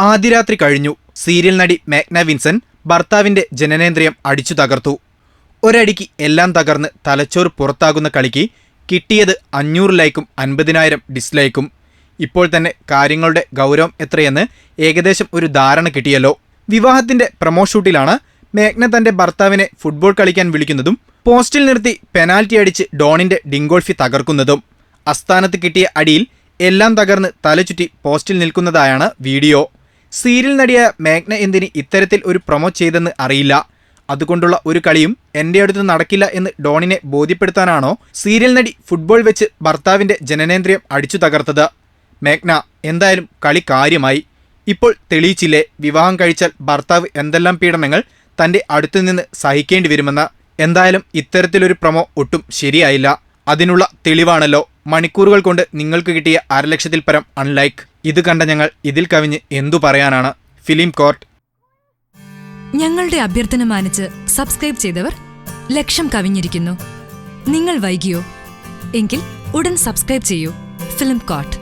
ആദ്യ രാത്രി കഴിഞ്ഞു. സീരിയൽ നടി മേഘ്ന വിൻസൻ ഭർത്താവിന്റെ ജനനേന്ദ്രിയം അടിച്ചു തകർത്തു. ഒരടിക്ക് എല്ലാം തകർന്ന് തലച്ചോറ് പുറത്താകുന്ന കളിക്ക് കിട്ടിയത് അഞ്ഞൂറ് ലൈക്കും അൻപതിനായിരം ഡിസ്ലൈക്കും. ഇപ്പോൾ തന്നെ കാര്യങ്ങളുടെ ഗൗരവം എത്രയെന്ന് ഏകദേശം ഒരു ധാരണ കിട്ടിയല്ലോ. വിവാഹത്തിന്റെ പ്രമോ ഷൂട്ടിലാണ് മേഘ്ന തന്റെ ഭർത്താവിനെ ഫുട്ബോൾ കളിക്കാൻ വിളിക്കുന്നതും പോസ്റ്റിൽ നിർത്തി പെനാൽറ്റി അടിച്ച് ഡോണിന്റെ ഡിങ്കോൾഫി തകർക്കുന്നതും. അസ്ഥാനത്ത് കിട്ടിയ അടിയിൽ എല്ലാം തകർന്ന് തലചുറ്റി പോസ്റ്റിൽ നിൽക്കുന്നതായാണ് വീഡിയോ. സീരിയൽ നടിയ മേഘ്ന എന്തിന് ഇത്തരത്തിൽ ഒരു പ്രൊമോ ചെയ്തെന്ന് അറിയില്ല. അതുകൊണ്ടുള്ള ഒരു കളിയും എന്റെ അടുത്ത് നടക്കില്ല എന്ന് ഡോണിനെ ബോധ്യപ്പെടുത്താനാണോ സീരിയൽ നടി ഫുട്ബോൾ വെച്ച് ഭർത്താവിന്റെ ജനനേന്ദ്രിയം അടിച്ചു തകർത്തത്. മേഘ്ന എന്തായാലും കളി കാര്യമായി. ഇപ്പോൾ തെളിയിച്ചില്ലേ വിവാഹം കഴിച്ചാൽ ഭർത്താവ് എന്തെല്ലാം പീഡനങ്ങൾ തന്റെ അടുത്തുനിന്ന് സഹിക്കേണ്ടി വരുമെന്ന്. എന്തായാലും ഇത്തരത്തിലൊരു പ്രമോ ഒട്ടും ശരിയായില്ല. അതിനുള്ള തെളിവാണല്ലോ. മണിക്കൂറുകൾ കൊണ്ട് നിങ്ങൾക്ക് കിട്ടിയ അരലക്ഷത്തിൽ പരം അൺലൈക്ക് ഇത് കണ്ട ഞങ്ങൾ ഇതിൽ കവിഞ്ഞ് എന്തു പറയാനാണ്? Film court. ഞങ്ങളുടെ അഭ്യർത്ഥന മാനിച്ച് സബ്സ്ക്രൈബ് ചെയ്തവർ ലക്ഷം കവിഞ്ഞിരിക്കുന്നു. നിങ്ങൾ വൈകിയോ? എങ്കിൽ ഉടൻ സബ്സ്ക്രൈബ് ചെയ്യൂ. Film coat